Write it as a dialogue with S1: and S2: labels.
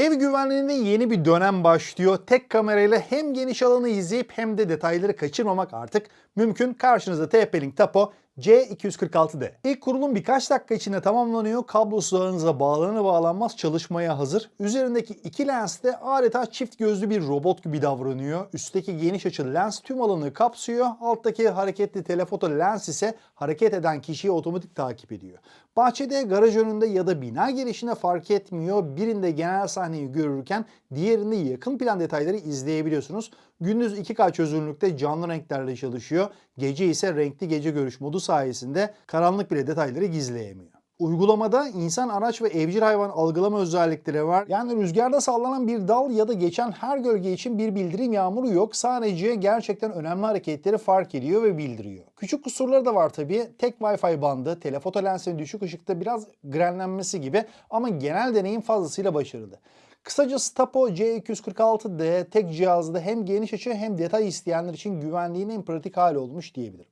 S1: Ev güvenliğinde yeni bir dönem başlıyor. Tek kamerayla hem geniş alanı izleyip hem de detayları kaçırmamak artık mümkün. Karşınızda TP-Link Tapo C246D. İlk kurulum birkaç dakika içinde tamamlanıyor. Kablosuz ağınıza bağlanır bağlanmaz çalışmaya hazır. Üzerindeki iki lens de adeta çift gözlü bir robot gibi davranıyor. Üstteki geniş açılı lens tüm alanı kapsıyor. Alttaki hareketli telefoto lens ise hareket eden kişiyi otomatik takip ediyor. Bahçede, garaj önünde ya da bina girişine fark etmiyor. Birinde genel sahneyi görürken diğerinde yakın plan detayları izleyebiliyorsunuz. Gündüz 2K çözünürlükte canlı renklerle çalışıyor. Gece ise renkli gece görüş modu sayesinde karanlık bile detayları gizleyemiyor. Uygulamada insan, araç ve evcil hayvan algılama özellikleri var. Yani rüzgarda sallanan bir dal ya da geçen her gölge için bir bildirim yağmuru yok. Sadece gerçekten önemli hareketleri fark ediyor ve bildiriyor. Küçük kusurları da var tabii. Tek Wi-Fi bandı, telefoto lensinin düşük ışıkta biraz grenlenmesi gibi ama genel deneyim fazlasıyla başarılı. Kısacası Tapo C246D tek cihazda hem geniş açı hem detay isteyenler için güvenliğin en pratik hali olmuş diyebilirim.